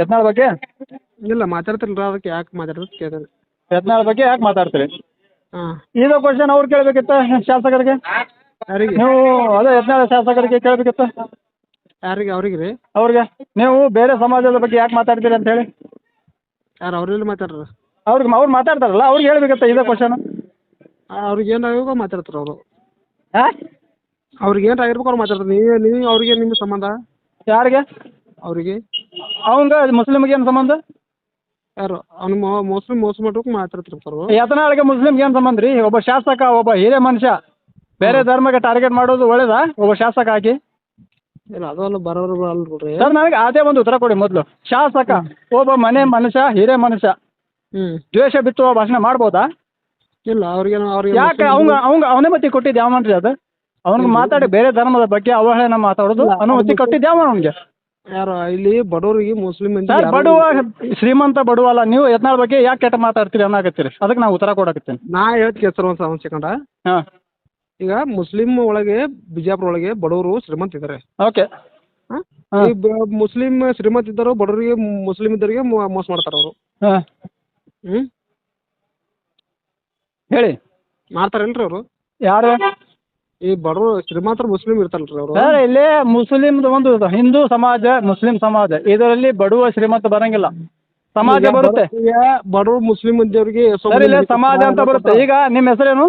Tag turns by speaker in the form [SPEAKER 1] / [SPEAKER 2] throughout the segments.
[SPEAKER 1] ಯತ್ನಾಳ್ ಬಗ್ಗೆ?
[SPEAKER 2] ಇಲ್ಲ ಮಾತಾಡ್ತಿರಲ್ಲ ಅದಕ್ಕೆ ಯಾಕೆ ಮಾತಾಡೋದು ಕೇಳಿದ್ರೆ
[SPEAKER 1] ಯತ್ನಾಳ್ ಬಗ್ಗೆ ಯಾಕೆ ಮಾತಾಡ್ತೀರಿ?
[SPEAKER 2] ಹಾಂ.
[SPEAKER 1] ಇದೇ ಕ್ವಶನ್ ಅವ್ರು ಕೇಳಬೇಕಿತ್ತ ಶಾಸಕರಿಗೆ?
[SPEAKER 2] ಯಾರಿಗೆ?
[SPEAKER 1] ನೀವು ಅದೇ ಯತ್ನಾಳ್ ಶಾಸಕರಿಗೆ ಕೇಳಬೇಕಿತ್ತ?
[SPEAKER 2] ಯಾರಿಗೆ ಅವ್ರಿಗೆ ರೀ?
[SPEAKER 1] ಅವ್ರಿಗೆ? ನೀವು ಬೇರೆ ಸಮಾಜದ ಬಗ್ಗೆ ಯಾಕೆ ಮಾತಾಡ್ತೀರಿ ಅಂತ ಹೇಳಿ.
[SPEAKER 2] ಯಾರು ಅವ್ರೆಲ್ಲ ಮಾತಾಡ್ರ
[SPEAKER 1] ಅವ್ರಿಗೆ ಅವ್ರು ಮಾತಾಡ್ತಾರಲ್ಲ ಅವ್ರಿಗೆ ಹೇಳ್ಬೇಕಿತ್ತ ಇದೇ ಕ್ವಶನ್
[SPEAKER 2] ಅವ್ರಿಗೆ ಏನು ಆಗಿರ್ಬೇಕು ಅವ್ರು ಮಾತಾಡ್ತಾರೆ ಅವರು.
[SPEAKER 1] ಹಾಂ?
[SPEAKER 2] ಅವ್ರಿಗೆ ಏನು ಆಗಿರ್ಬೇಕು ಅವ್ರು ಮಾತಾಡ್ತಾರೆ. ನೀವು ನೀವು ಅವ್ರಿಗೆ ನಿಮ್ಮ ಸಂಬಂಧ?
[SPEAKER 1] ಯಾರಿಗೆ?
[SPEAKER 2] ಅವರಿಗೆ.
[SPEAKER 1] ಅವಂಗ ಮುಸ್ಲಿಮ್ಗೆ ಏನು ಸಂಬಂಧ?
[SPEAKER 2] ಯಾರು? ಅವ್ನು ಮೋಸ್ಟ್ಲಿ ಮೋಸ ಮಾತ್ರ ಮಾತಾಡ್ತಿರ್ತಾರೆ ಅವರು.
[SPEAKER 1] ಯತ್ನಾಳ್ಗೆ ಮುಸ್ಲಿಮ್ಗೆ ಏನು ಸಂಬಂಧ ರೀ? ಒಬ್ಬ ಶಾಸಕ ಒಬ್ಬ ಹಿರಿಯ ಮನುಷ್ಯ. ಬೇರೆ ಧರ್ಮಕ್ಕೆ ಟಾರ್ಗೆಟ್ ಮಾಡೋದು ಒಳ್ಳೇದಾ? ಒಬ್ಬ ಶಾಸಕ ಆಗಿ?
[SPEAKER 2] ಇಲ್ಲ ಅದಲ್ಲ ಬರೋರು
[SPEAKER 1] ಸರ್ ನನಗೆ ಅದೇ ಒಂದು ಉತ್ತರ ಕೊಡಿ ಮೊದಲು. ಶಾಸಕ ಒಬ್ಬ ಮನೆ ಮನುಷ್ಯ ಹಿರಿಯ ಮನುಷ್ಯ.
[SPEAKER 2] ಹ್ಮ್.
[SPEAKER 1] ದ್ವೇಷ ಬಿತ್ತುವ ಭಾಷಣ ಮಾಡ್ಬೋದಾ?
[SPEAKER 2] ಇಲ್ಲ ಅವ್ರಿಗೆ ಅವ್ರಿಗೆ
[SPEAKER 1] ಯಾಕೆ ಅವಂಗ ಅವಂಗ ಅನುಮತಿ ಕೊಟ್ಟಿದ್ದು ಯಾವ ಮಂತ್ರಿ ಅದು? ಅವನಿಗೆ ಮಾತಾಡಿ ಬೇರೆ ಧರ್ಮದ ಬಗ್ಗೆ ಅವಹೇಳನ ಮಾತಾಡೋದು ಅನುಮತಿ ಕೊಟ್ಟಿದ್ದ ಯಾವ ಅವನಿಗೆ?
[SPEAKER 2] ಯಾರು ಇಲ್ಲಿ ಬಡವರಿಗೆ ಮುಸ್ಲಿಂ
[SPEAKER 1] ಸರ್ ಬಡವ ಶ್ರೀಮಂತ ಬಡವ ಅಲ್ಲ ನೀವು ಯತ್ನಾಳ ಬಗ್ಗೆ ಯಾಕೆ ಕೆಟ್ಟ ಮಾತಾಡ್ತೀರಿ ಅನ್ನಕತ್ತೀರಿ? ಅದಕ್ಕೆ ನಾವು ಉತ್ತರ ಕೊಡಕತ್ತೀನಿ.
[SPEAKER 2] ನಾ ಹೇಳ್ತೀನಿ ಸರ್ ಒಂದು ಒಂದು ಸೆಕೆಂಡ
[SPEAKER 1] ಹಾಂ.
[SPEAKER 2] ಈಗ ಮುಸ್ಲಿಂ ಒಳಗೆ ಬಿಜಾಪುರ ಒಳಗೆ ಬಡವರು ಶ್ರೀಮಂತ ಇದ್ದಾರೆ
[SPEAKER 1] ಓಕೆ.
[SPEAKER 2] ಹಾಂ?
[SPEAKER 1] ಹಾಂ.
[SPEAKER 2] ಈ ಬ- ಮುಸ್ಲಿಂ ಶ್ರೀಮಂತ ಇದ್ದರು ಬಡವರಿಗೆ ಮುಸ್ಲಿಂ ಇದ್ದವರಿಗೆ ಮೊ- ಮೋಸ ಮಾಡ್ತಾರ ಅವರು.
[SPEAKER 1] ಹಾಂ.
[SPEAKER 2] ಹ್ಮ್?
[SPEAKER 1] ಹೇಳಿ.
[SPEAKER 2] ಮಾಡ್ತಾರಲ್ರಿ ಅವರು?
[SPEAKER 1] ಯಾರು?
[SPEAKER 2] ಈ ಬಡವರು ಶ್ರೀಮಂತರು ಮುಸ್ಲಿಂ ಇರ್ತಾರಲ್ರಿ ಅವರು?
[SPEAKER 1] ಸರ್ ಇಲ್ಲಿ ಮುಸ್ಲಿಂ ಒಂದು ಹಿಂದೂ ಸಮಾಜ ಮುಸ್ಲಿಂ ಸಮಾಜ. ಇದರಲ್ಲಿ ಬಡವ ಶ್ರೀಮಂತ ಬರಂಗಿಲ್ಲ. ಸಮಾಜ ಬರುತ್ತೆ.
[SPEAKER 2] ಬಡವರು ಮುಸ್ಲಿಂ ಇದ್ದವರಿಗೆ
[SPEAKER 1] ಸರ್ ಇಲ್ಲಿ ಸಮಾಜ ಅಂತ ಬರುತ್ತೆ. ಈಗ ನಿಮ್ಮ ಹೆಸರೇನು?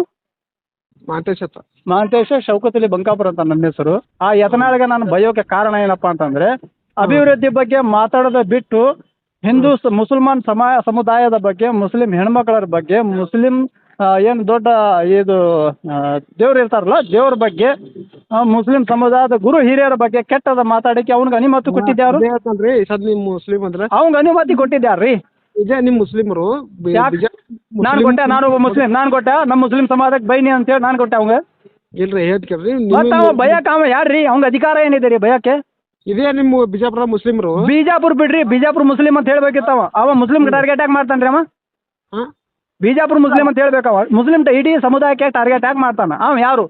[SPEAKER 2] ಮಾಂತೇಶ್ ಅಂತ.
[SPEAKER 1] ಮಹಾಂತೇಶ ಶೌಕತಲಿ ಬಂಕಾಪುರ ಅಂತ ನನ್ನ ಹೆಸರು. ಆ ಯತನಾಳಿಗೆ ನಾನು ಬಯೋಕೆ ಕಾರಣ ಏನಪ್ಪಾ ಅಂತಂದ್ರೆ ಅಭಿವೃದ್ಧಿ ಬಗ್ಗೆ ಮಾತಾಡೋದ ಬಿಟ್ಟು ಹಿಂದೂ ಸ- ಮುಸಲ್ಮಾನ್ ಸಮಾ ಸಮುದಾಯದ ಬಗ್ಗೆ ಮುಸ್ಲಿಂ ಹೆಣ್ಮಕ್ಳರ ಬಗ್ಗೆ ಮುಸ್ಲಿಂ ಏನು ದೊಡ್ಡ ಇದು ದೇವ್ರು ಇರ್ತಾರಲ್ಲ ದೇವ್ರ ಬಗ್ಗೆ ಮುಸ್ಲಿಂ ಸಮುದಾಯದ ಗುರು ಹಿರಿಯರ ಬಗ್ಗೆ ಕೆಟ್ಟದ ಮಾತಾಡಕ್ಕೆ ಅವ್ನಿಗೆ ಅನುಮತಿ ಕೊಟ್ಟಿದ್ಯಾರು
[SPEAKER 2] ರೀ ಸದ್ ನಿಮ್ ಮುಸ್ಲಿಂ ಅಂದ್ರೆ?
[SPEAKER 1] ಅವ್ನಿಗೆ ಅನುಮತಿ ಕೊಟ್ಟಿದ್ಯಾರ್ರಿ
[SPEAKER 2] ಇದೇ ನಿಮ್ ಮುಸ್ಲಿಮರು
[SPEAKER 1] ನಾನು ಕೊಟ್ಟೆ ನಾನು ಒಬ್ಬ ಮುಸ್ಲಿಂ ನಾನು ಕೊಟ್ಟೆ ನಮ್ಮ ಮುಸ್ಲಿಂ ಸಮಾಜಕ್ಕೆ ಬೈನಿ ಅಂತೇಳಿ ನಾನು ಕೊಟ್ಟೆ ಅವಂಗ
[SPEAKER 2] ಇಲ್ರಿ ಹೇಳ್ತೀರಿ
[SPEAKER 1] ಮತ್ತೆ ಅವ ಅವ ಯಾರ್ರಿ? ಅವಂಗ ಅಧಿಕಾರ ಏನಿದೆ ರೀ ಭಯಕ್ಕೆ
[SPEAKER 2] ಇದೇ ನಿಮ್ಮ ಬಿಜಾಪುರ ಮುಸ್ಲಿಮರು?
[SPEAKER 1] ಬಿಜಾಪುರ ಬಿಡ್ರಿ ಬಿಜಾಪುರ ಮುಸ್ಲಿಂ ಅಂತ ಹೇಳ್ಬೇಕಿತ್ತವ ಅವ. ಮುಸ್ಲಿಂ ಟಾರ್ಗೆಟ್ ಯಾಕೆ ಮಾಡ್ತಾನ್ರಿ ಅವ? ಬಿಜಾಪುರ ಮುಸ್ಲಿಂ ಅಂತ ಹೇಳ್ಬೇಕವ ಮುಸ್ಲಿಂ ಇಡೀ ಸಮುದಾಯಕ್ಕೆ ಟಾರ್ಗೆಟ್ ಯಾಕೆ ಮಾಡ್ತಾನ? ಅವ ಯಾರು?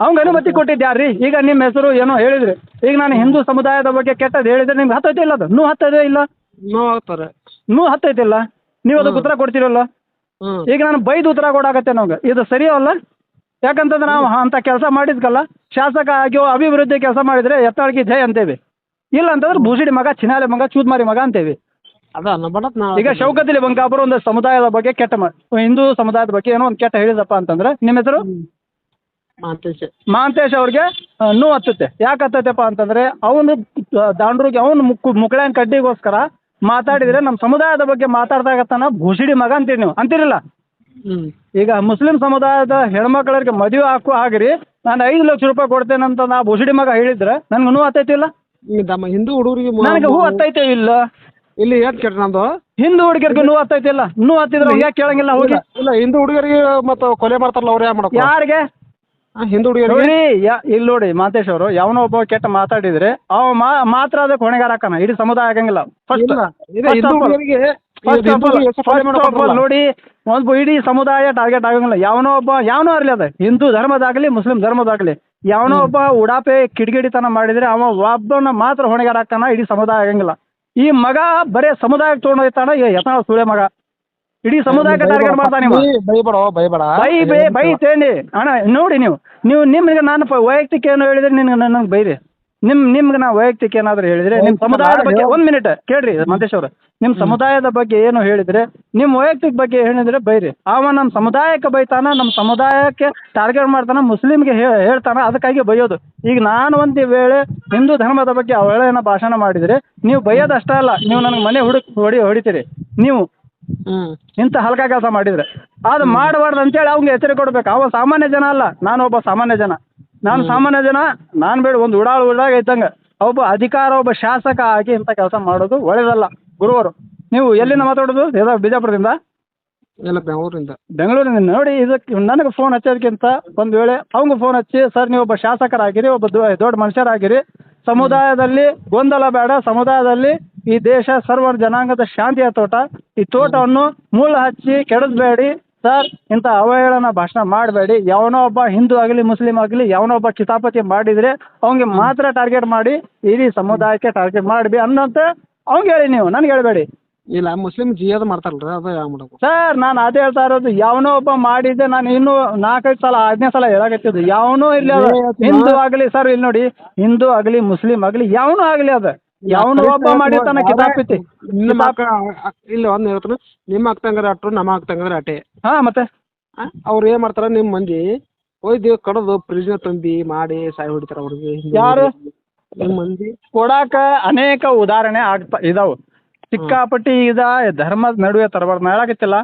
[SPEAKER 1] ಅವಂಗ ಅನುಮತಿ ಕೊಟ್ಟಿದ್ದು ಈಗ ನಿಮ್ಮ ಹೆಸರು ಏನೋ ಹೇಳಿದ್ರಿ. ಈಗ ನಾನು ಹಿಂದೂ ಸಮುದಾಯದ ಬಗ್ಗೆ ಕೆಟ್ಟದ್ದು ಹೇಳಿದ್ರೆ ನಿಮ್ಗೆ ಹತ್ತೈತೆ ಇಲ್ಲ ಅದು? ನೂ ಹತ್ತದೇ ಇಲ್ಲ?
[SPEAKER 2] ನೋವು ಆಗ್ತಾರೆ.
[SPEAKER 1] ನೂ ಹತ್ತೈತಿಲ್ಲ? ನೀವು ಅದಕ್ಕೆ ಉತ್ತರ ಕೊಡ್ತಿರಲ್ಲ? ಈಗ ನಾನು ಬೈದು ಉತ್ತರ ಕೊಡಾಕತ್ತೆ ನಮ್ಗೆ. ಇದು ಸರಿ ಅಲ್ಲ? ಯಾಕಂತಂದ್ರೆ ನಾವು ಅಂತ ಕೆಲಸ ಮಾಡಿದ್ಕಲ್ಲ? ಶಾಸಕ ಆಗಿ ಅಭಿವೃದ್ಧಿ ಕೆಲಸ ಮಾಡಿದ್ರೆ ಎತ್ತಾಳ್ಗಿ ಜಯ ಅಂತೇವೆ. ಇಲ್ಲ ಅಂತಂದ್ರೆ ಭೂಸಿಡಿ ಮಗ ಚಿನಾಲೆ ಮಗ ಚೂದ್ಮಾರಿ ಮಗ ಅಂತೇವೆ.
[SPEAKER 2] ನಾ
[SPEAKER 1] ಈಗ ಶೌಕತಿಲಿ ಬಂಕಾಪುರ ಒಂದು ಸಮುದಾಯದ ಬಗ್ಗೆ ಕೆಟ್ಟ ಮಾ ಹಿಂದೂ ಸಮುದಾಯದ ಬಗ್ಗೆ ಏನೋ ಒಂದು ಕೆಟ್ಟ ಹೇಳಿದಪ್ಪ ಅಂತಂದ್ರೆ ನಿಮ್ಮ ಹೆಸರು?
[SPEAKER 2] ಮಾಂತೇಶ್.
[SPEAKER 1] ಮಹಾಂತೇಶ್ ಅವ್ರಿಗೆ ನೂ ನೋವು ಹತ್ತುತ್ತೆ. ಯಾಕೆ ಹತ್ತತ್ತಪ್ಪ ಅಂತಂದ್ರೆ ಅವನು ದಾಂಡ್ರಿಗೆ ಅವನು ಮುಕ್ಕು ಮುಕ್ಕಳನ್ ಕಡ್ಡಿಗೋಸ್ಕರ ಮಾತಾಡಿದ್ರೆ ನಮ್ಮ ಸಮುದಾಯದ ಬಗ್ಗೆ ಮಾತಾಡ್ದಾಗತ್ತಾನ ಭೂಷಿಡಿ ಮಗ ಅಂತೀರಿ ನೀವು. ಅಂತೀರಿಲ್ಲ?
[SPEAKER 2] ಹ್ಮ್.
[SPEAKER 1] ಈಗ ಮುಸ್ಲಿಂ ಸಮುದಾಯದ ಹೆಣ್ಮಕ್ಳರಿಗೆ ಮದುವೆ ಹಾಕು ಆಗಿರಿ. ನಾನು ಐದು ಲಕ್ಷ ರೂಪಾಯಿ ಕೊಡ್ತೇನೆ ಅಂತ ನಾ ಭೂಷಿಡಿ ಮಗ ಹೇಳಿದ್ರೆ ನನ್ಗೆ ನೂ ಹತ್ತೈತಿಲ್ಲ?
[SPEAKER 2] ಈ ನಮ್ಮ ಹಿಂದೂ ಹುಡುಗರಿಗೆ
[SPEAKER 1] ನನಗೆ ಹೂ ಹತ್ತೈತೆ ಇಲ್ಲ.
[SPEAKER 2] ಇಲ್ಲಿ ಏನ್ ಕೇಳ್ರಿ ನಮ್ದು?
[SPEAKER 1] ಹಿಂದೂ ಹುಡುಗರಿಗೆ ನೂ ಹತ್ತೈತಿಲ್ಲ ನೂ ಹತ್ತಿದ್ರೆ ಯಾಕೆ ಕೇಳಂಗಿಲ್ಲ? ಹೋಗಿ.
[SPEAKER 2] ಇಲ್ಲ ಇಲ್ಲ ಹಿಂದೂ ಹುಡುಗರಿಗೆ ಮತ್ತೆ ಕೊಲೆ ಮಾಡ್ತಾರಲ್ಲ ಅವ್ರು ಯಾವ ಮಾಡಕ್
[SPEAKER 1] ಯಾರಿಗೆ?
[SPEAKER 2] ಹಿಂದೂ ಹುಡುಗರಿಗೆ
[SPEAKER 1] ನೋಡಿ ಯಾ ಇಲ್ಲಿ ನೋಡಿ ಮಾತೇಶ್ ಅವರು ಯಾವನೋ ಒಬ್ಬ ಕೆಟ್ಟ ಮಾತಾಡಿದ್ರೆ ಅವ ಮಾ ಮಾತ್ರ ಅದಕ್ಕೆ ಹೊಣೆಗಾರ ಹಾಕಣ ಇಡೀ ಸಮುದಾಯ ಆಗಂಗಿಲ್ಲ. ಫಸ್ಟ್
[SPEAKER 2] ಇಲ್ಲ ಇದೆ ಹಿಂದೂ ಹುಡುಗರಿಗೆ
[SPEAKER 1] ಫಸ್ಟ್
[SPEAKER 2] ಹಿಂದೂ ಹುಡುಗರಿಗೆ ಎಷ್ಟು ಕೊಲೆ ಮಾಡ್ತಾರಲ್ಲ?
[SPEAKER 1] ನೋಡಿ ಒಂದು ಇಡೀ ಸಮುದಾಯ ಟಾರ್ಗೆಟ್ ಆಗಂಗಿಲ್ಲ. ಯಾವನೋ ಒಬ್ಬ ಯಾವನೋ ಇರ್ಲಿ ಅದ ಹಿಂದೂ ಧರ್ಮದಾಗ್ಲಿ ಮುಸ್ಲಿಂ ಧರ್ಮದಾಗ್ಲಿ ಯಾವನೋ ಒಬ್ಬ ಉಡಾಪೆ ಕಿಡಿಗಿಡಿತನ ಮಾಡಿದ್ರೆ ಅವ ಒಬ್ಬನ ಮಾತ್ರ ಹೊಣೆಗಾರ ಹಾಕಾನ ಇಡೀ ಸಮುದಾಯ ಆಗಂಗಿಲ್ಲ. ಈ ಮಗ ಬರೇ ಸಮುದಾಯಕ್ಕೆ ತೊಗೊಂಡು ಹೋಯ್ತಾನ ಯತ್ನಾಳ ಸುಳೆ ಮಗ. ಇಡೀ ಸಮುದಾಯಕ್ಕೆ ಟಾರ್ಗೆಟ್ ಮಾಡ್ತಾನೆ ಇವ.
[SPEAKER 2] ನೀ ಬೈಬೇಡ ಬೈಬೇಡ
[SPEAKER 1] ಬೈ ಬೈ ಬೈತೇನಿ ಅಣ್ಣ ನೋಡಿ ನೀವು. ನೀವು ನಿಮ್ಗೆ ನಾನು ವೈಯಕ್ತಿಕ ಏನು ಹೇಳಿದ್ರೆ ನಿನ್ಗೆ ನನಗೆ ಬೈರಿ ನಿಮ್ ನಿಮ್ಗೆ ನಾವು ವೈಯಕ್ತಿಕ ಏನಾದ್ರು ಹೇಳಿದ್ರೆ ನಿಮ್ಮ ಸಮುದಾಯದ ಬಗ್ಗೆ ಒಂದ್ ಮಿನಿಟ್ ಕೇಳ್ರಿ ಮಂತೇಶ್ ಅವ್ರ. ನಿಮ್ಮ ಸಮುದಾಯದ ಬಗ್ಗೆ ಏನು ಹೇಳಿದ್ರೆ ನಿಮ್ಮ ವೈಯಕ್ತಿಕ ಬಗ್ಗೆ ಹೇಳಿದ್ರೆ ಬೈರಿ. ಅವ ನಮ್ಮ ಸಮುದಾಯಕ್ಕೆ ಬೈತಾನ ನಮ್ಮ ಸಮುದಾಯಕ್ಕೆ ಟಾರ್ಗೆಟ್ ಮಾಡ್ತಾನ ಮುಸ್ಲಿಮ್ಗೆ ಹೇಳ್ತಾನ ಅದಕ್ಕಾಗಿ ಬೈಯೋದು. ಈಗ ನಾನು ಒಂದು ವೇಳೆ ಹಿಂದೂ ಧರ್ಮದ ಬಗ್ಗೆ ಅವಳೇನ ಭಾಷಣ ಮಾಡಿದ್ರೆ ನೀವು ಬೈಯೋದು ಅಷ್ಟೇ ಅಲ್ಲ ನೀವು ನನಗೆ ಮನೆ ಹುಡುಕ್ ಹೊಡಿ ಹೊಡಿತೀರಿ. ನೀವು
[SPEAKER 2] ಹ್ಮ್.
[SPEAKER 1] ಇಂಥ ಹಲ್ಕ ಕೆಲಸ ಮಾಡಿದ್ರೆ. ಅದು ಮಾಡಬಾರ್ದು ಅಂತೇಳಿ ಅವ್ಗೆ ಎಚ್ಚರಿಕೆ ಕೊಡ್ಬೇಕು. ಅವ ಸಾಮಾನ್ಯ ಜನ ಅಲ್ಲ ನಾನು ಒಬ್ಬ ಸಾಮಾನ್ಯ ಜನ. ನಾನು ಸಾಮಾನ್ಯ ಜನ ನಾನು ಬೇಡ ಒಂದು ಉಡಾಳು ಉಡಾಗ ಇದ್ದಂಗೆ ಒಬ್ಬ ಅಧಿಕಾರ ಒಬ್ಬ ಶಾಸಕ ಆಗಿ ಇಂಥ ಕೆಲಸ ಮಾಡೋದು ಒಳ್ಳೇದಲ್ಲ ಗುರುವರು ನೀವು ಎಲ್ಲಿಂದ ಮಾತಾಡೋದು? ಯಾವ ಬಿಜಾಪುರದಿಂದ?
[SPEAKER 2] ಇಲ್ಲ ಬೆಂಗಳೂರಿಂದ.
[SPEAKER 1] ಬೆಂಗಳೂರಿನಿಂದ ನೋಡಿ ಇದಕ್ಕೆ ನನಗೆ ಫೋನ್ ಹಚ್ಚೋದಕ್ಕಿಂತ ಒಂದು ವೇಳೆ ಅವ್ನಿಗೆ ಫೋನ್ ಹಚ್ಚಿ ಸರ್ ನೀವು ಒಬ್ಬ ಶಾಸಕರಾಗಿರಿ ಒಬ್ಬ ದೊಡ್ಡ ಮನುಷ್ಯರಾಗಿರಿ. ಸಮುದಾಯದಲ್ಲಿ ಗೊಂದಲ ಬೇಡ. ಸಮುದಾಯದಲ್ಲಿ ಈ ದೇಶ ಸರ್ವ ಜನಾಂಗದ ಶಾಂತಿಯ ತೋಟ. ಈ ತೋಟವನ್ನು ಮುಳ್ಳು ಹಚ್ಚಿ ಕೆಡಿಸ್ಬೇಡಿ ಸರ್ ಇಂಥ ಅವಹೇಳನ ಭಾಷಣ ಮಾಡಬೇಡಿ. ಯಾವನೋ ಒಬ್ಬ ಹಿಂದೂ ಆಗಲಿ ಮುಸ್ಲಿಂ ಆಗಲಿ ಯಾವನೋ ಒಬ್ಬ ಚಿತಾಪತಿ ಮಾಡಿದರೆ ಅವ್ನಿಗೆ ಮಾತ್ರ ಟಾರ್ಗೆಟ್ ಮಾಡಿ ಇಡೀ ಸಮುದಾಯಕ್ಕೆ ಟಾರ್ಗೆಟ್ ಮಾಡಬಿ ಅನ್ನೋಂತ ಅವ್ನಿಗೆ ಹೇಳಿ ನೀವು ನನಗೆ ಹೇಳಬೇಡಿ.
[SPEAKER 2] ಇಲ್ಲ ಮುಸ್ಲಿಂ ಜಿಯಾದ ಮಾಡ್ತಾರಲ್ರಿ ಅದು ಯಾವ ಮಾಡಬೇಕು
[SPEAKER 1] ಸರ್ ನಾನು ಅದೇ ಹೇಳ್ತಾ ಇರೋದು ಯಾವನೋ ಒಬ್ಬ ಮಾಡಿದ್ದೆ ನಾನು ಇನ್ನೂ ನಾಲ್ಕೈದು ಸಲ ಐದನೇ ಸಲ ಹೇಳಕತ್ತಿದ್ದು. ಯಾವನೂ ಅದು. ಹಿಂದೂ ಆಗಲಿ ಸರ್ ಇಲ್ಲಿ ನೋಡಿ ಹಿಂದೂ ಆಗಲಿ ಮುಸ್ಲಿಂ ಆಗಲಿ ಯಾವನೂ ಆಗಲಿ ಅದು. ಯಾವನೋ ಒಬ್ಬ ಮಾಡಿರ್ತಾನೆ ಕಿತಾಪತಿ
[SPEAKER 2] ನಿಮ್ಮ ಇಲ್ಲ ಒಂದ್ ಹೇಳ್ತಾನೆ ನಿಮ್ಮ ಅಕ್ಕಂಗಾರ ಅಟ್ರು ನಮ್ಮ ಅಕ್ಕಂಗಾರ ಅಟೆ.
[SPEAKER 1] ಹಾ ಮತ್ತೆ?
[SPEAKER 2] ಅವ್ರು ಏನ್ ಮಾಡ್ತಾರ ನಿಮ್ಮ ಮಂದಿ? ಒಯ್ದು ಕಡದು ಪ್ರಿಜ್ನ ತುಂಬಿ ಮಾಡಿ ಸಾಯಿ ಹೊಡಿತಾರ ಅವ್ರಿಗೆ.
[SPEAKER 1] ಯಾರು?
[SPEAKER 2] ನಿಮ್ಮ ಮಂದಿ.
[SPEAKER 1] ಕೊಡಾಕ ಅನೇಕ ಉದಾಹರಣೆ ಆಗ್ತಾ ಇದಾವೆ. ಸಿಕ್ಕಾಪಟ್ಟಿ ಇದ ಧರ್ಮದ ನಡುವೆ ತರಬಾರ್ದು. ಹೇಳಾಕತ್ತಿಲ್ಲ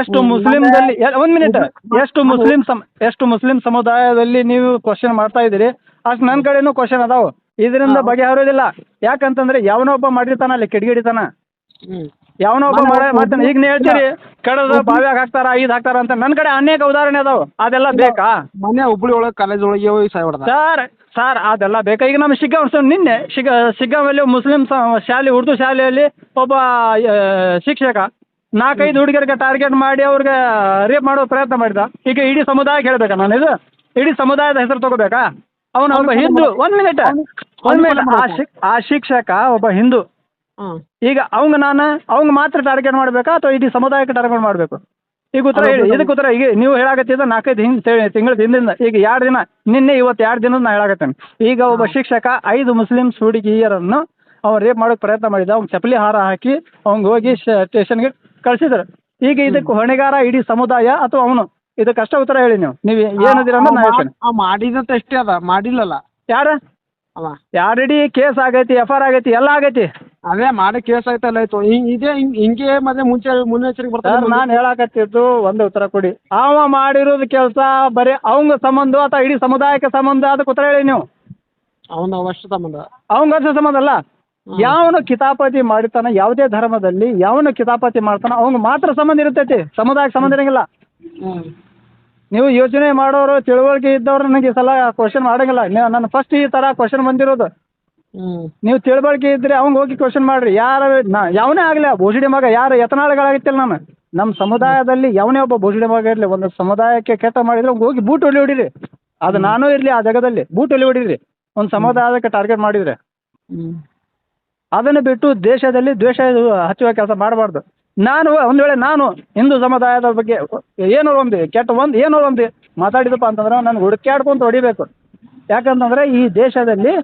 [SPEAKER 1] ಎಷ್ಟು
[SPEAKER 2] ಮುಸ್ಲಿಂ
[SPEAKER 1] ದಲ್ಲಿ ಒಂದ್ ಮಿನಿಟ್ ಎಷ್ಟು ಮುಸ್ಲಿಂ ಸಮ ಎಷ್ಟು ಮುಸ್ಲಿಂ ಸಮುದಾಯದಲ್ಲಿ ನೀವು ಕ್ವಶನ್ ಮಾಡ್ತಾ ಇದೀರಿ ಅಷ್ಟು ನನ್ ಕಡೆನೂ ಕ್ವಶನ್ ಅದಾವೆ. ಇದರಿಂದ ಬಗೆಹರೋದಿಲ್ಲ ಯಾಕಂತಂದ್ರೆ ಯಾವನೋ ಒಬ್ಬ ಮಾಡಿರ್ತಾನ ಅಲ್ಲಿ ಕಿಡಿಗಿಡಿತಾನ.
[SPEAKER 2] ಯಾವನೊಬ್ಬ
[SPEAKER 1] ಯಾವನೋ ಒಬ್ಬ
[SPEAKER 2] ಮನೆ
[SPEAKER 1] ಮಾಡ ಮಾಡ್ತಾನೆ ಈಗ ನೀವು ಹೇಳ್ತೀರಿ ಕಡದ ಬಾವ್ಯಾಗ ಹಾಕ್ತಾರ ಐದ್ ಹಾಕ್ತಾರ ಅಂತ ನನ್ನ ಕಡೆ ಅನೇಕ ಉದಾಹರಣೆ ಅದಾವ. ಅದೆಲ್ಲ ಬೇಕಾ?
[SPEAKER 2] ಮನೆ ಹುಬ್ಳಿ ಒಳಗ ಕಾಲೇಜ್ ಒಳಗೆ ಹೋಗಿ
[SPEAKER 1] ಸರ್ ಸರ್ ಅದೆಲ್ಲ ಬೇಕಾ? ಈಗ ನಮ್ಮ ಶಿಗ್ಗಾಂವ್ ನಿನ್ನೆ ಶಿಗ ಶಿಗ್ಗಾಂವಲ್ಲಿ ಮುಸ್ಲಿಂ ಶಾಲೆ ಉರ್ದು ಶಾಲೆಯಲ್ಲಿ ಒಬ್ಬ ಶಿಕ್ಷಕ ನಾಲ್ಕೈದು ಹುಡುಗರಿಗೆ ಟಾರ್ಗೆಟ್ ಮಾಡಿ ಅವ್ರಿಗೆ ರೇಪ್ ಮಾಡೋ ಪ್ರಯತ್ನ ಮಾಡಿದ. ಈಗ ಇಡೀ ಸಮುದಾಯಕ್ಕೆ ಹೇಳ್ಬೇಕಾ ನಾನು ಇದು? ಇಡೀ ಸಮುದಾಯದ ಹೆಸರು ತಗೋಬೇಕಾ? ಅವನು ಒಬ್ಬ ಹಿಂದೂ ಒಂದ್ ಮಿನಿಟ್ ಮಿನಿಟ್ ಆ ಶಿಕ್ ಆ ಶಿಕ್ಷಕ ಒಬ್ಬ ಹಿಂದೂ.
[SPEAKER 2] ಹಾಂ
[SPEAKER 1] ಈಗ ಅವಂಗ ನಾನು ಅವಂಗ ಮಾತ್ರ ಟಾರ್ಗೆಟ್ ಮಾಡಬೇಕಾ ಅಥವಾ ಇಡೀ ಸಮುದಾಯಕ್ಕೆ ಟಾರ್ಗೆಟ್ ಮಾಡಬೇಕು? ಈಗ ಉತ್ತರ ಹೇಳಿ ಇದಕ್ಕೆ ಉತ್ತರ ಈಗ ನೀವು ಹೇಳಾಕತ್ತಿದ್ದ ನಾಲ್ಕೈದು ಹಿಂದೆ ತಿಂಗಳ ಹಿಂದಿಂದ ಈಗ ಎರಡು ದಿನ ನಿನ್ನೆ ಇವತ್ತು ಎರಡು ದಿನದ ನಾ ಹೇಳಾಕತ್ತೇನೆ. ಈಗ ಒಬ್ಬ ಶಿಕ್ಷಕ ಐದು ಮುಸ್ಲಿಮ್ಸ್ ಹುಡುಗಿಯರನ್ನು ಅವ್ನು ರೇಪ್ ಮಾಡೋಕೆ ಪ್ರಯತ್ನ ಮಾಡಿದ ಅವ್ನು ಚಪ್ಪಲಿ ಹಾರ ಹಾಕಿ ಅವ್ನಿಗೆ ಹೋಗಿ ಸ್ಟೇಷನ್ಗೆ ಕಳಿಸಿದ್ರು. ಈಗ ಇದಕ್ಕೆ ಹೊಣೆಗಾರ ಇಡೀ ಸಮುದಾಯ ಅಥವಾ ಅವನು? ಇದಕ್ಕೆ ಅಷ್ಟೇ ಉತ್ತರ ಹೇಳಿ ನೀವು. ನೀವು ಏನದಿರ ಅಂದ್ರೆ ನಾ ಹೇಳ್ತೇನೆ.
[SPEAKER 2] ಮಾಡಿದಂತ ಅಷ್ಟೇ ಅದ ಮಾಡಿಲ್ಲಲ್ಲ.
[SPEAKER 1] ಯಾರ?
[SPEAKER 2] ಅವ.
[SPEAKER 1] ಆಲ್ರೆಡಿ ಕೇಸ್ ಆಗೈತಿ ಎಫ್ ಆರ್ ಆಗೈತಿ ಎಲ್ಲ ಆಗೈತಿ.
[SPEAKER 2] ಅದೇ ಮಾಡಿ ಕೇಸ್ ಆಯ್ತಲ್ಲ ಆಯ್ತು. ಹಿಂಗ್ ಇದೇ ಹಿಂಗ್- ಹಿಂಗೆ ಮತ್ತೆ ಮುಂಚೆ ಮುನ್ನೆಚ್ಚರಿಕೆ
[SPEAKER 1] ಸರ್
[SPEAKER 2] ಬರ್ತಾರೆ
[SPEAKER 1] ನಾನು ಹೇಳಕತ್ತಿದ್ದು ಒಂದು ಉತ್ತರ ಕೊಡಿ. ಅವ ಮಾಡಿರೋದು ಕೆಲಸ ಬರೀ ಅವಂಗ ಸಂಬಂಧ ಅಥವಾ ಇಡೀ ಸಮುದಾಯಕ್ಕೆ ಸಂಬಂಧ ಅದಕ್ಕೆ ಉತ್ತರ ಹೇಳಿ ನೀವು.
[SPEAKER 2] ಅವನ ಅವಶ್ಯ ಸಂಬಂಧ.
[SPEAKER 1] ಅವಂಗ ಅಷ್ಟು ಸಂಬಂಧ ಅಲ್ಲ. ಯಾವನು ಕಿತಾಪತಿ ಮಾಡಿರ್ತಾನ ಯಾವುದೇ ಧರ್ಮದಲ್ಲಿ ಯಾವನು ಕಿತಾಪತಿ ಮಾಡ್ತಾನ ಅವಂಗ ಮಾತ್ರ ಸಂಬಂಧ ಇರ್ತೈತಿ ಸಮುದಾಯಕ್ಕೆ ಸಂಬಂಧ ಇರಂಗಿಲ್ಲ.
[SPEAKER 2] ಹ್ಮ್.
[SPEAKER 1] ನೀವು ಯೋಚನೆ ಮಾಡೋರು ತಿಳುವಳಿಕೆ ಇದ್ದವ್ರು ನನಗೆ ಈ ಸಲ ಕ್ವಶನ್ ಮಾಡಂಗಿಲ್ಲ. ನೀವು ನನ್ನ ಫಸ್ಟ್ ಈ ತರ ಕ್ವಶನ್ ಬಂದಿರೋದು.
[SPEAKER 2] ಹ್ಮ್.
[SPEAKER 1] ನೀವು ತಿಳುವಳಿಕೆ ಇದ್ರೆ ಅವಂಗ ಹೋಗಿ ಕ್ವಶನ್ ಮಾಡ್ರಿ. ಯಾರ ನಾ ಯಾವನೇ ಆಗಲಿ ಬೋಸಡಿ ಮಗ ಯಾರು ಎತನಾಳಗಳಾಗಿತ್ತಿಲ್ಲ ನಾನು. ನಮ್ಮ ಸಮುದಾಯದಲ್ಲಿ ಯಾವನೇ ಒಬ್ಬ ಬೋಸಡಿ ಮಗ ಇರಲಿ ಒಂದು ಸಮುದಾಯಕ್ಕೆ ಕೆಟ್ಟ ಮಾಡಿದ್ರೆ ಅವ್ನಿಗೆ ಹೋಗಿ ಬೂಟ್ ಹೊಲಿ ಹೊಡಿರಿ. ಅದು ನಾನು ಇರಲಿ ಆ ಜಾಗದಲ್ಲಿ. ಬೂಟ್ ಹೊಲಿ ಹೊಡಿರಿ. ಒಂದು ಸಮುದಾಯಕ್ಕೆ ಟಾರ್ಗೆಟ್ ಮಾಡಿದ್ರೆ.
[SPEAKER 2] ಹ್ಮ್.
[SPEAKER 1] ಅದನ್ನು ಬಿಟ್ಟು ದೇಶದಲ್ಲಿ ದ್ವೇಷ ಹಚ್ಚುವ ಕೆಲಸ ಮಾಡಬಾರ್ದು. ನಾನು ಒಂದು ವೇಳೆ ನಾನು ಹಿಂದೂ ಸಮುದಾಯದ ಬಗ್ಗೆ ಏನೋ ಒಂದು ಕೆಟ್ಟ ಒಂದು ಏನೋ ಒಂದು ಮಾತಾಡಿದಪ್ಪ ಅಂತಂದ್ರೆ ನಾನು ಹುಡುಕ್ಯಾಡ್ಕೊಂತ ಹೊಡಿಬೇಕು. ಯಾಕಂತಂದ್ರೆ ಈ ದೇಶದಲ್ಲಿ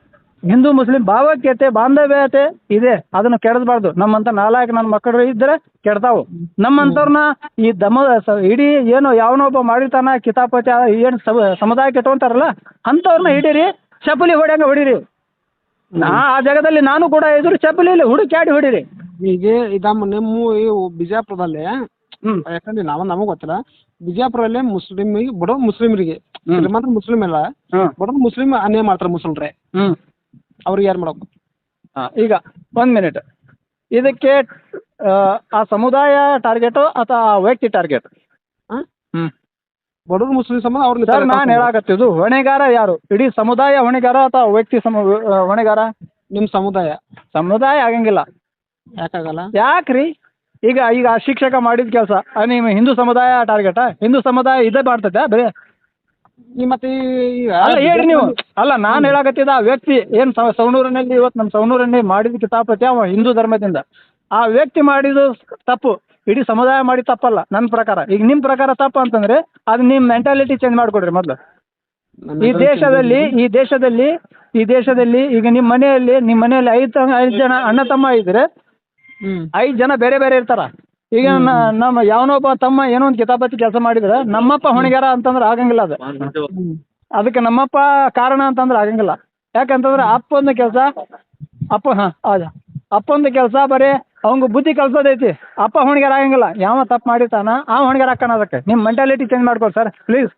[SPEAKER 1] ಹಿಂದೂ ಮುಸ್ಲಿಂ ಭಾವೈಕ್ಯತೆ ಬಾಂಧವ್ಯತೆ ಇದೆ. ಅದನ್ನು ಕೆಡದ್ಬಾರ್ದು. ನಮ್ಮಂತ ನಾಲ್ಕು ನನ್ನ ಮಕ್ಕಳು ಇದ್ದರೆ ಕೆಡ್ತಾವು. ನಮ್ಮಂಥವ್ರನ್ನ ಈ ದಮ ಸ- ಇಡೀ ಏನು ಯಾವನೊಬ್ಬ ಮಾಡಿರ್ತಾನ, ಕಿತಾಪತಿ ಏನು ಸಮುದಾಯಕ್ಕೆ ತೊಗೊಂತಾರಲ್ಲ, ಅಂಥವ್ರನ್ನ ಹಿಡೀರಿ, ಚಪ್ಪಲಿ ಹೊಡ್ಯಂಗೆ ಹೊಡೀರಿ. ನಾ ಆ ಜಾಗದಲ್ಲಿ ನಾನು ಕೂಡ ಎದುರು ಚಪ್ಪಲಿಯಲ್ಲಿ ಹುಡುಕ್ಯಾಡಿ ಹೊಡೀರಿ.
[SPEAKER 2] ಈಗ ಇದ ನಿಮ್ಮ ಬಿಜಾಪುರದಲ್ಲಿ ಯಾಕಂದ್ರೆ ನಾವು ನಮಗ್ ಗೊತ್ತಿಲ್ಲ ಬಿಜಾಪುರಲ್ಲಿ ಮುಸ್ಲಿಮಿಗೆ ಬಡೋ ಮುಸ್ಲಿಮರಿಗೆ
[SPEAKER 1] ಮಾತ್ರ
[SPEAKER 2] ಮುಸ್ಲಿಂ ಮುಸ್ಲಿಮ್ ಅಲ್ಲ
[SPEAKER 1] ಬಡವ್
[SPEAKER 2] ಬಡೋ ಮುಸ್ಲಿಮ್ ಅನ್ಯಾಯ ಮಾಡ್ತಾರ
[SPEAKER 1] ಮುಸ್ಲಿಮ್ರೆ.
[SPEAKER 2] ಅವ್ರಿಗೆ ಯಾರು ಮಾಡಬೇಕು
[SPEAKER 1] ಈಗ ಒಂದ್ ಮಿನಿಟ್. ಇದಕ್ಕೆ ಆ, ಸಮುದಾಯ ಟಾರ್ಗೆಟ್ ಅಥವಾ ಆ ವ್ಯಕ್ತಿ ಟಾರ್ಗೆಟ್?
[SPEAKER 2] ಬಡವ್ರ ಮುಸ್ಲಿಂ ಸಂಬಂಧ ಅವ್ರ
[SPEAKER 1] ಸರ್ ನಾನು ಹೇಳಾಕತ್ತಿದ್ದು ಹೊಣೆಗಾರ ಯಾರು? ಇಡೀ ಸಮುದಾಯ ಹೊಣೆಗಾರ ಅಥವಾ ವ್ಯಕ್ತಿ ಸಮ ಹೊಣೆಗಾರ?
[SPEAKER 2] ನಿಮ್ಮ ಸಮುದಾಯ.
[SPEAKER 1] ಸಮುದಾಯ ಆಗಂಗಿಲ್ಲ.
[SPEAKER 2] ಯಾಕಾಗಲ್ಲ?
[SPEAKER 1] ಯಾಕ್ರಿ? ಈಗ ಈಗ ಆ ಶಿಕ್ಷಕ ಮಾಡಿದ ಕೆಲಸ. ನಿಮ್ಮ ಹಿಂದೂ ಸಮುದಾಯ ಟಾರ್ಗೆಟಾ ಹಿಂದೂ ಸಮುದಾಯ ಇದೇ ಮಾಡ್ತೈತೆ ಬರೀ?
[SPEAKER 2] ಈ ಮತ್ತೆ ಈಗ
[SPEAKER 1] ಅಲ್ಲ ಹೇಳಿ ನೀವು. ಅಲ್ಲ ನಾನು ಹೇಳಾಕತ್ತಿದ ಆ ವ್ಯಕ್ತಿ ಏನು ಸವಣೂರಿನಲ್ಲಿ ಇವತ್ತು ನಮ್ಮ ಸವಣೂರಲ್ಲಿ ಮಾಡಿದ ಕಿತಾಪತಿ ಅವ ಹಿಂದೂ ಧರ್ಮದಿಂದ. ಆ ವ್ಯಕ್ತಿ ಮಾಡಿದ ತಪ್ಪು. ಇಡೀ ಸಮುದಾಯ ಮಾಡಿದ ತಪ್ಪಲ್ಲ ನನ್ನ ಪ್ರಕಾರ. ಈಗ ನಿಮ್ಮ ಪ್ರಕಾರ ತಪ್ಪು ಅಂತಂದ್ರೆ ಅದು ನಿಮ್ಮ ಮೆಂಟಾಲಿಟಿ ಚೇಂಜ್ ಮಾಡ್ಕೊಡ್ರಿ ಮೊದಲು. ಈ ದೇಶದಲ್ಲಿ ಈ ದೇಶದಲ್ಲಿ ಈ ದೇಶದಲ್ಲಿ ಈಗ ನಿಮ್ಮ ಮನೆಯಲ್ಲಿ ನಿಮ್ಮ ಮನೆಯಲ್ಲಿ ಐದು ಐದು ಜನ ಅಣ್ಣ ತಮ್ಮ ಇದ್ರೆ ಐದು ಜನ ಬೇರೆ ಬೇರೆ ಇರ್ತಾರ. ಈಗ ನಮ್ಮ ಯಾವನೊಬ್ಬ ತಮ್ಮ ಏನೋ ಒಂದು ಕಿತಾಪತಿ ಕೆಲಸ ಮಾಡಿದ್ರೆ ನಮ್ಮಪ್ಪ ಹೊಣೆಗಾರ ಅಂತಂದ್ರೆ ಆಗಂಗಿಲ್ಲ ಅದು. ಅದಕ್ಕೆ ನಮ್ಮಪ್ಪ ಕಾರಣ ಅಂತಂದ್ರೆ ಆಗಂಗಿಲ್ಲ. ಯಾಕಂತಂದ್ರೆ ಅಪ್ಪಂದ ಕೆಲಸ ಅಪ್ಪ ಹಾಂ ಹೌದು ಅಪ್ಪಂದು ಕೆಲಸ ಬರೀ ಅವಂಗ ಬುದ್ಧಿ ಕಲ್ಸೋದೈತಿ. ಅಪ್ಪ ಹೊಣೆಗಾರ ಆಗಂಗಿಲ್ಲ. ಯಾವ ತಪ್ಪು ಮಾಡಿರ್ತಾನ ಆ ಹೊಣೆಗಾರ ಹಾಕೋಣ ಅದಕ್ಕೆ. ನಿಮ್ಮ ಮೆಂಟಾಲಿಟಿ ಚೇಂಜ್ ಮಾಡ್ಕೊಳ್ಳಿ ಸರ್ ಪ್ಲೀಸ್